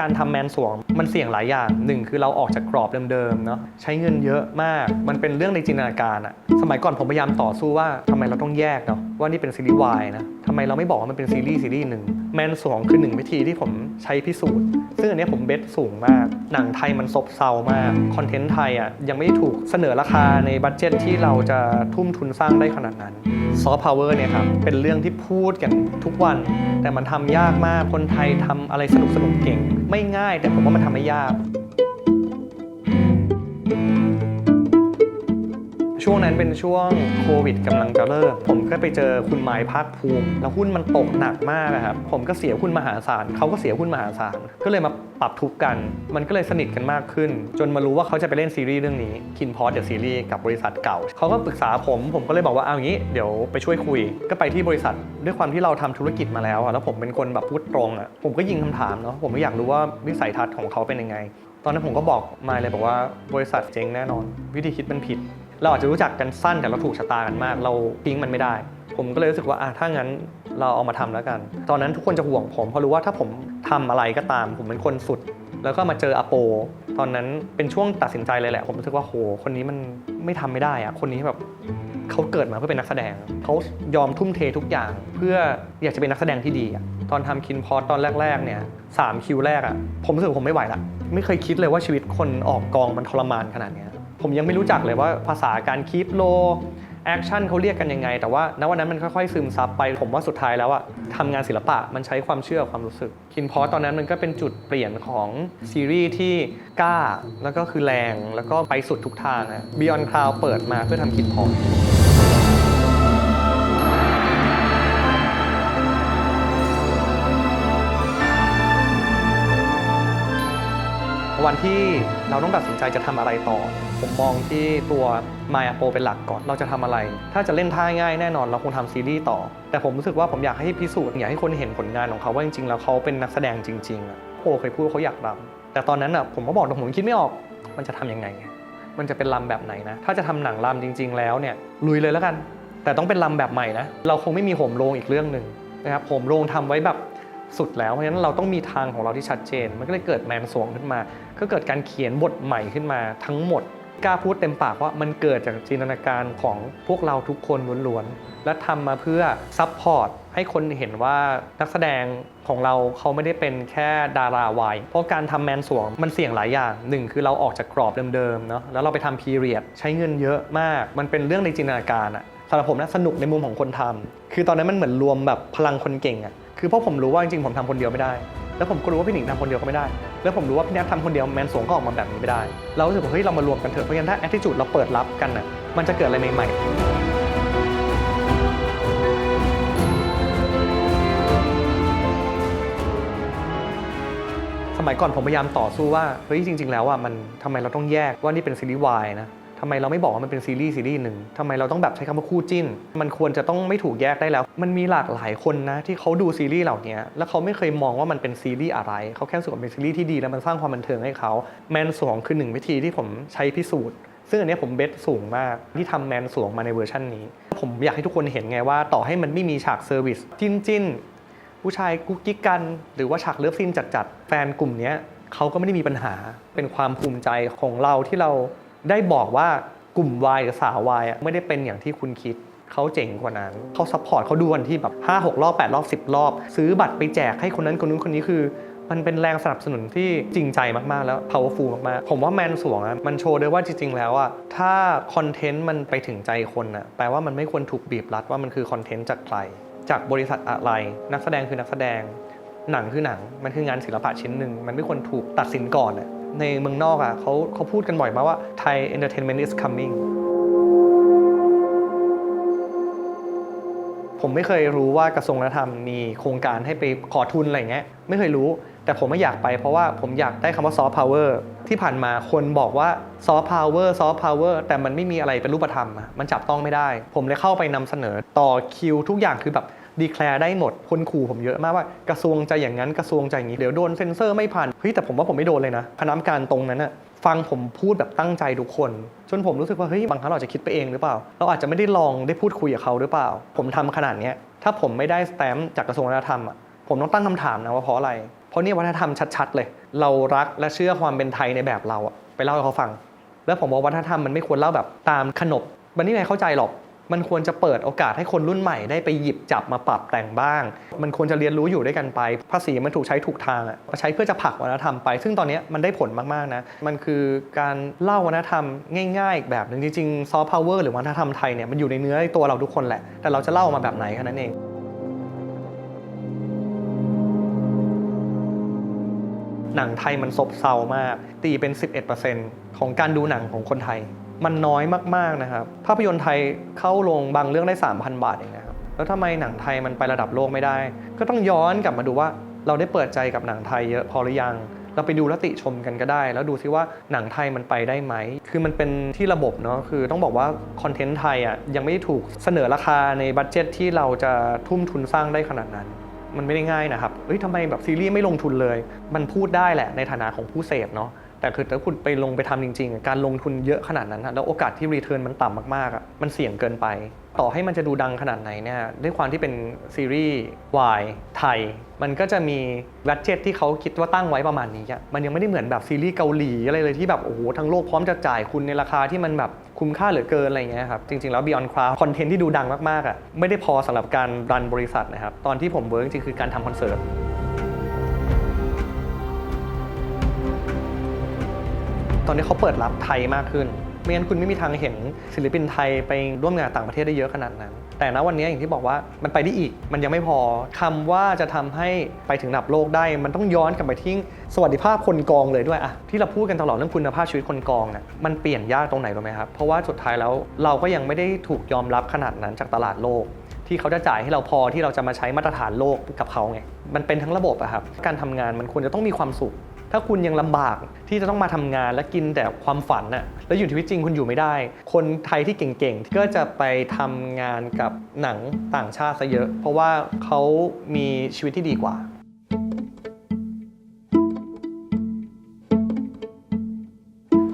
การทำแมนสวงมันเสี่ยงหลายอย่างหนึ่งคือเราออกจากกรอบเดิมๆเนาะใช้เงินเยอะมาก มันเป็นเรื่องในจินตนาการอะสมัยก่อนผมพยายามต่อสู้ว่าทำไมเราต้องแยกเนาะว่านี่เป็นซีรีส์วายนะทำไมเราไม่บอกว่ามันเป็นซีรีส์ซีรีส์หนึ่งแมนสวงคือหนึ่งวิธีที่ผมใช้พิสูจน์ ซึ่งอันเนี้ยผมเบสสูงมาก หนังไทยมันซบเซามากคอนเทนต์ไทยอะยังไม่ได้ถูกเสนอราคาในบัตเจ็ตที่เราจะทุ่มทุนสร้างได้ขนาดนั้น ซอฟต์พาวเวอร์เนี่ยครับเป็นเรื่องที่พูดกันทุกวัน แต่มันทำยากมากคนไทยทำอะไรสนุกสนุกเก่ง ไม่ง่าย แต่ผมว่ามันทำไม่ยาก ช่วงนั้นเป็นช่วงโควิดกำลังจะเริ่มผมก็ไปเจอคุณหมายภาคภูมิ แล้วหุ้นมันตกหนักมากครับผมก็เสียหุ้นมหาศาลเขาก็เสียหุ้นมหาศาลก็เลยมา ปรับทุกกัน มันก็เลยสนิทกันมากขึ้น จนมารู้ว่าเขาจะไปเล่นซีรีส์เรื่องนี้คินพอ t เดอะซีรีส์กับบริษัทเก่า เขาก็ปรึกษาผม ผมก็เลยบอกว่าเอางี้เดี๋ยวไปช่วยคุย ก็ไปที่บริษัทด้วยความที่เราทำธุรกิจมาแล้วอะแล้วผมเป็นคนแบบพูดตรงอะผมก็ยิงคำถามเนาะผมก็อยากรู้ว่าวิสัยทัศน์ของเขาเป็นยังไง ตอนนั้นผมก็บอกมาเลยบอกว่าบริษัทเจ๊งแน่นอน วิธีคิดมันผิด เราอาจจะรู้จักกันสั้นแต่เราถูกชะตากันมาก เราทิ้งมันไม่ได้ ผมก็เลยรู้สึกว่าอะถ้างั้น เราเอามาทำแล้วกัน ตอนนั้นทุกคนจะห่วงผมเพราะรู้ว่าถ้าผมทำอะไรก็ตาม ผมเป็นคนสุด แล้วก็มาเจออโป ตอนนั้นเป็นช่วงตัดสินใจเลยแหละ ผมรู้สึกว่าโห คนนี้มันไม่ทำไม่ได้อะคนนี้แบบเขาเกิดมาเพื่อเป็นนักแสดง เขายอมทุ่มเททุกอย่าง เพื่ออยากจะเป็นนักแสดงที่ดีอะตอนทำคินพอตตอนแรก ๆ เนี่ยสามคิวแรกอะผมรู้สึกผมไม่ไหวละไม่เคยคิดเลยว่าชีวิตคนออกกองมันทรมานขนาดนี้ผมยังไม่รู้จักเลยว่าภาษาการคีปโล แอคชั่นเขาเรียกกันยังไง แต่ว่าณวันนั้นมันค่อยๆซึมซับไป ผมว่าสุดท้ายแล้วอะทำงานศิลปะมันใช้ความเชื่อความรู้สึก คินพอตอนนั้นมันก็เป็นจุดเปลี่ยนของซีรีส์ที่กล้า แล้วก็คือแรง แล้วก็ไปสุดทุกทางอะบิออนคลาวเปิดมาเพื่อทำคินพอ วันที่เราต้องตัดสินใจจะทำอะไรต่อ ผมมองที่ตัว My a p o เป็นหลักก่อนเราจะทำอะไร ถ้าจะเล่นท่าง่ายแน่นอนเราคงทำซีรีส์ต่อ แต่ผมรู้สึกว่าผมอยากให้พิสูจน์อยากให้คนเห็นผลงานของเขาว่าจริงๆแล้วเขาเป็นนักแสดงจริงๆอะโปเคยพูดว่าเขาอยากรำแต่ตอนนั้นอะผมก็บอกตรงผมคิดไม่ออกมันจะทำยังไง มันจะเป็นลำแบบไหนนะ ถ้าจะทำหนังลำจริง ๆ แล้วเนี่ยลุยเลยแล้วกัน แต่ต้องเป็นลำแบบใหม่นะเราคงไม่มีโหมโรงอีกเรื่องหนึ่งนะครับโหมโรงทำไว้แบบ สุดแล้ว เพราะฉะนั้นเราต้องมีทางของเราที่ชัดเจน มันก็เลยเกิดแมนสวงขึ้นมา ก็เกิดการเขียนบทใหม่ขึ้นมาทั้งหมดกล้าพูดเต็มปากว่ามันเกิดจากจินตนาการของพวกเราทุกคนล้วนๆ และทำมาเพื่อซัพพอร์ตให้คนเห็นว่านักแสดงของเราเขาไม่ได้เป็นแค่ดาราวาย เพราะการทำแมนสวงมันเสี่ยงหลายอย่างหนึ่งคือเราออกจากกรอบเดิมๆเนาะแล้วเราไปทำพีเรียดใช้เงินเยอะมาก มันเป็นเรื่องในจินตนาการอะสำหรับผมนะสนุกในมุมของคนทำคือตอนนั้นมันเหมือนรวมแบบพลังคนเก่งอะ คือเพราะผมรู้ว่าจริงๆผมทำคนเดียวไม่ได้ แล้วผมก็รู้ว่าพี่หนิงทำคนเดียวก็ไม่ได้ แล้วผมรู้ว่าพี่แนททำคนเดียวแมนสวงก็ออกมาแบบนี้ไม่ได้ เรารู้สึกว่าเฮ้ยเรามารวมกันเถอะเพราะงั้นถ้า attitude เราเปิดรับกันน่ะมันจะเกิดอะไรใหม่ๆสมัยก่อนผมพยายามต่อสู้ว่าเฮ้ยจริง ๆ แล้วอะมันทำไมเราต้องแยกว่านี่เป็นซีรีส์วายนะำไมเราไม่บอกว่ามันเป็นซีรีส์ซีรีส์หนึ่งทำไมเราต้องแบบใช้คำว่าคู่จิ้น มันควรจะต้องไม่ถูกแยกได้แล้ว มันมีหลากหลายคนนะที่เขาดูซีรีส์เหล่านี้แล้วเขาไม่เคยมองว่ามันเป็นซีรีส์อะไร เขาแค่รู้สึกว่าเป็นซีรีส์ที่ดีแล้วมันสร้างความบันเทิงให้เขาแมนสวงคือหนึ่งวิธีที่ผมใช้พิสูจน์ซึ่งอันนี้ผมเบสสูงมากที่ทำแมนสวงมาในเวอร์ชันนี้ ผมอยากให้ทุกคนเห็นไงว่า ต่อให้มันไม่มีฉากเซอร์วิสจิ้นจิ้นผู้ชายกุ๊กกิ๊กกัน หรือว่าฉากเลิฟซีนจัดๆแฟนกลุ่มนี้เขาก็ไม่ได้มีปัญหาเป็นความภูมิใจของเราที่เรา ได้บอกว่ากลุ่มวายกับสาววายไม่ได้เป็นอย่างที่คุณคิดเขาเจ๋งกว่านั้นเขาซัพพอร์ตเขาดูวันที่แบบ5 6 รอบ 8 รอบ 10 รอบ ซื้อบัตรไปแจกให้คนนั้นคนนู้นคนนี้คือ มันเป็นแรงสนับสนุนที่จริงใจมาก ๆ แล้ว powerful มาก ๆ ผมว่าแมนสวงอะมันโชว์ด้วยว่าจริง ๆ แล้วอะถ้าคอนเทนต์มันไปถึงใจคนอะแปลว่ามันไม่ควรถูกบีบรัดว่ามันคือคอนเทนต์จากใคร จากบริษัทอะไร นักแสดงคือนักแสดงหนังคือหนัง มันคืองานศิลปะชิ้นหนึ่ง มันไม่ควรถูกตัดสินก่อนอะ ในเมืองนอกอะเขาเขาพูดกันบ่อยมากว่า Thai entertainment is coming ผมไม่เคยรู้ว่ากระทรวงวัฒนธรรมมีโครงการให้ไปขอทุนอะไรเงี้ยไม่เคยรู้ แต่ผมไม่อยากไปเพราะว่าผมอยากได้คำว่าซอฟต์พาวเวอร์ที่ผ่านมาคนบอกว่าซอฟต์พาวเวอร์ซอฟต์พาวเวอร์แต่มันไม่มีอะไรเป็นรูปธรรมอะมันจับต้องไม่ได้ ผมเลยเข้าไปนำเสนอต่อคิวทุกอย่างคือแบบ ดีแคลร์ได้หมดคนขู่ผมเยอะมากว่ากระทรวงจะอย่างนั้นกระทรวงจะอย่างนี้เดี๋ยวโดนเซ็นเซอร์ไม่ผ่านเฮ้ยแต่ผมว่าผมไม่โดนเลยนะคณะกรรมการตรงนั้นอะฟังผมพูดแบบตั้งใจทุกคน จนผมรู้สึกว่าเฮ้ยบางครั้งเราจะคิดไปเองหรือเปล่า เราอาจจะไม่ได้ลองได้พูดคุยกับเขาหรือเปล่า ผมทำขนาดนี้ถ้าผมไม่ได้สแตมป์จากกระทรวงวัฒนธรรมอะผมต้องตั้งคำถามนะว่าเพราะอะไร เพราะนี่วัฒนธรรมชัดๆเลย เรารักและเชื่อความเป็นไทยในแบบเราอะไปเล่าให้เขาฟัง แล้วผมว่าวัฒนธรรมมันไม่ควรเล่าแบบตามขนบมันไม่มีใครเข้าใจหรอก มันควรจะเปิดโอกาสให้คนรุ่นใหม่ได้ไปหยิบจับมาปรับแต่งบ้าง มันควรจะเรียนรู้อยู่ด้วยกันไป ภาษีมันถูกใช้ถูกทางอะใช้เพื่อจะผลักวัฒนธรรมไป ซึ่งตอนนี้มันได้ผลมากๆนะ มันคือการเล่าวัฒนธรรมง่ายๆอีกแบบหนึ่งจริงๆซอฟต์พาวเวอร์หรือวัฒนธรรมไทยเนี่ยมันอยู่ในเนื้อในตัวเราทุกคนแหละ แต่เราจะเล่ามาแบบไหนแค่นั้นเองหนังไทยมันซบเซามาก ตีเป็น 11%ของการดูหนังของคนไทย มันน้อยมากๆนะครับ ภาพยนตร์ไทยเข้าลงบางเรื่องได้ 3,000 บาทเองนะครับแล้วทำไมหนังไทยมันไประดับโลกไม่ได้ ก็ต้องย้อนกลับมาดูว่าเราได้เปิดใจกับหนังไทยเยอะพอหรือยัง เราไปดูแลติชมกันก็ได้ แล้วดูซิว่าหนังไทยมันไปได้ไหม คือมันเป็นที่ระบบเนาะคือต้องบอกว่าคอนเทนต์ไทยอะยังไม่ได้ถูกเสนอราคาในบัตเจ็ตที่เราจะทุ่มทุนสร้างได้ขนาดนั้น มันไม่ได้ง่ายนะครับเฮ้ยทำไมแบบซีรีส์ไม่ลงทุนเลย มันพูดได้แหละในฐานะของผู้เสพเนาะ แต่คือถ้าคุณไปลงไปทำจริงๆ การลงทุนเยอะขนาดนั้น แล้วโอกาสที่รีเทิร์นมันต่ำมากๆ มันเสี่ยงเกินไป ต่อให้มันจะดูดังขนาดไหนเนี่ยด้วยความที่เป็นซีรีส์วายไทย มันก็จะมีบัตเจ็ตที่เขาคิดว่าตั้งไว้ประมาณนี้มันยังไม่ได้เหมือนแบบซีรีส์เกาหลีอะไรเลยที่แบบโอ้โหทั้งโลกพร้อมจะจ่ายคุณในราคาที่มันแบบคุ้มค่าเหลือเกินอะไรเงี้ยครับจริงๆแล้ว Beyond Cloud คอนเทนต์ที่ดูดังมากๆอะไม่ได้พอสำหรับการรันบริษัทนะครับตอนที่ผมเวิร์กจริงๆคือการทำคอนเสิร์ต ตอนนี้เขาเปิดรับไทยมากขึ้น ไม่งั้นคุณไม่มีทางเห็นศิลปินไทยไปร่วมงานต่างประเทศได้เยอะขนาดนั้น แต่ณวันนี้อย่างที่บอกว่ามันไปได้อีก มันยังไม่พอคำว่าจะทำให้ไปถึงระดับโลกได้ มันต้องย้อนกลับไปที่สวัสดิภาพคนกองเลยด้วยอะที่เราพูดกันตลอดเรื่องคุณภาพชีวิตคนกองน่ะมันเปลี่ยนยากตรงไหนรู้ไหมครับเพราะว่าสุดท้ายแล้วเราก็ยังไม่ได้ถูกยอมรับขนาดนั้นจากตลาดโลกที่เขาจะจ่ายให้เราพอที่เราจะมาใช้มาตรฐานโลกกับเขาไง มันเป็นทั้งระบบอะครับ การทำงานมันควรจะต้องมีความสุข ถ้าคุณยังลำบากที่จะต้องมาทำงานและกินแต่ความฝันน่ะแล้วอยู่ชีวิตจริงคุณอยู่ไม่ได้ คนไทยที่เก่งๆก็จะไปทำงานกับหนังต่างชาติซะเยอะ เพราะว่าเขามีชีวิตที่ดีกว่า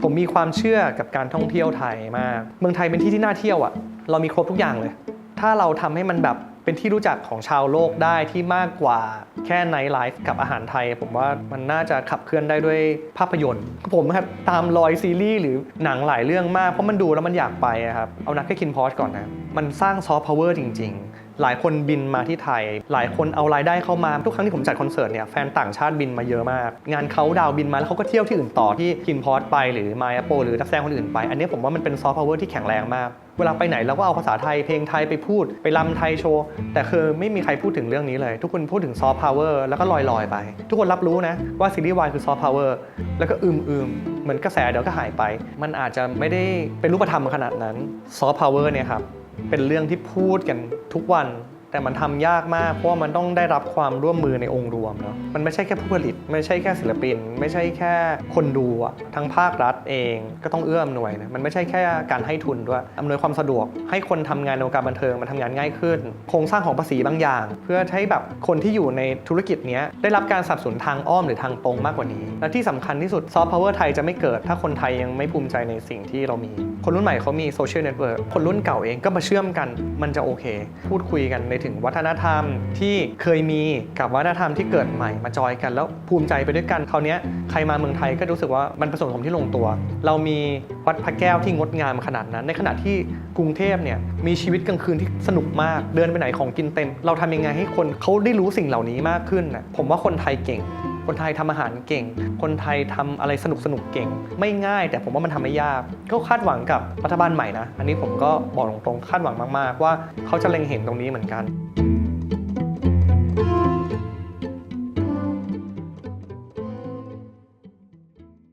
ผมมีความเชื่อกับการท่องเที่ยวไทยมาก เมืองไทยเป็นที่ที่น่าเที่ยวอะ่ะ เรามีครบทุกอย่างเลย ถ้าเราทำให้มันแบบ เป็นที่รู้จักของชาวโลกได้ที่มากกว่าแค่ไนท์ไลฟ์กับอาหารไทย ผมว่ามันน่าจะขับเคลื่อนได้ด้วยภาพยนตร์ผมนะครับตามรอยซีรีส์หรือหนังหลายเรื่องมากเพราะมันดูแล้วมันอยากไปอะครับเอานักแค่คินพอสก่อนนะมันสร้างซอฟต์พาวเวอร์จริง ๆหลายคนบินมาที่ไทย หลายคนเอารายได้เข้ามา ทุกครั้งที่ผมจัดคอนเสิร์ตเนี่ยแฟนต่างชาติบินมาเยอะมาก งานเขาดาวบินมาแล้วเขาก็เที่ยวที่อื่นต่อที่คินพอสไปหรือมายาโปหรือนักแสดงคนอื่นไป อันนี้ผมว่ามันเป็นซอฟต์พาวเวอร์ที่แข็งแรงมาก เวลาไปไหนเราก็เอาภาษาไทยเพลงไทยไปพูดไปรำไทยโชว์ แต่คือไม่มีใครพูดถึงเรื่องนี้เลย ทุกคนพูดถึงซอฟต์พาวเวอร์แล้วก็ลอยๆไป ทุกคนรับรู้นะว่าซีรีส์วายคือซอฟต์พาวเวอร์แล้วก็อืมอืมๆเหมือนกระแสเดี๋ยวก็หายไป มันอาจจะไม่ได้เป็นรูปธรรมขนาดนั้นซอฟต์พาวเวอร์เนี่ยครับ เป็นเรื่องที่พูดกันทุกวัน แต่มันทำยากมาก เพราะว่ามันต้องได้รับความร่วมมือในองค์รวมเนาะมันไม่ใช่แค่ผู้ผลิต ไม่ใช่แค่ศิลปิน ไม่ใช่แค่คนดูอะทั้งภาครัฐเองก็ต้องเอื้ออำนวยนะมันไม่ใช่แค่การให้ทุนด้วยอำนวยความสะดวก ให้คนทำงานในวงการบันเทิงมันทำงานง่ายขึ้น โครงสร้างของภาษีบางอย่าง เพื่อให้แบบคนที่อยู่ในธุรกิจนี้ได้รับการสนับสนุนทางอ้อมหรือทางตรงมากกว่านี้ และที่สำคัญที่สุดซอฟต์พาวเวอร์ไทยจะไม่เกิด ถ้าคนไทยยังไม่ภูมิใจในสิ่งที่เรามี คนรุ่นใหม่เขามีโซเชียลเน็ตเวิร์กคนรุ่นเก่าเองก็มาเชื่อมกัน มันจะโอเค พูดคุยกันในถึงวัฒนธรรมที่เคยมีกับวัฒนธรรมที่เกิดใหม่มาจอยกัน แล้วภูมิใจไปด้วยกันคราวนี้ใครมาเมืองไทยก็รู้สึกว่ามันผสมผสมที่ลงตัว เรามีวัดพระแก้วที่งดงามขนาดนั้น ในขณะที่กรุงเทพเนี่ยมีชีวิตกลางคืนที่สนุกมากเดินไปไหนของกินเต็ม เราทำยังไงให้คนเขาได้รู้สิ่งเหล่านี้มากขึ้นนะผมว่าคนไทยเก่ง คนไทยทำอาหารเก่ง คนไทยทำอะไรสนุกสนุกๆเก่ง ไม่ง่าย แต่ผมว่ามันทำไม่ยาก ก็คาดหวังกับรัฐบาลใหม่นะ อันนี้ผมก็บอกตรงๆ คาดหวังมากๆ ว่าเขาจะเล็งเห็นตรงนี้เหมือนกัน